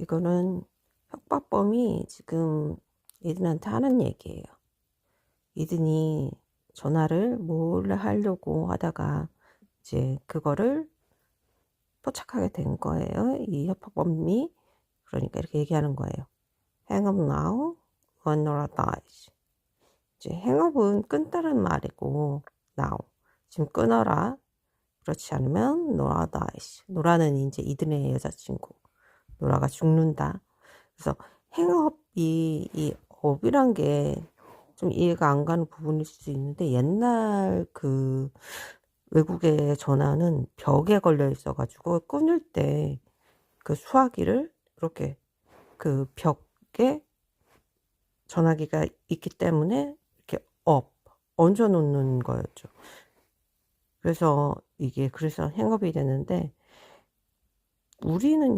이거는 협박범이 지금 이든한테 하는 얘기예요. 이든이 전화를 몰래 하려고 하다가 이제 그거를 포착하게 된 거예요. 이 협박범이 그러니까 이렇게 얘기하는 거예요. Hang up now, or Nora dies. 이제 행업은 끊다는 말이고 now 지금 끊어라. 그렇지 않으면 노라 dies. 노라는 이제 이든의 여자친구. 노라가 죽는다. 그래서 행업이 이 업이란 게 좀 이해가 안 가는 부분일 수 있는데 옛날 그 외국의 전화는 벽에 걸려 있어 가지고 끊을 때 그 수화기를 이렇게 그 벽에 전화기가 있기 때문에 이렇게 업 얹어 놓는 거였죠. 그래서 이게 그래서 행업이 되는데 우리는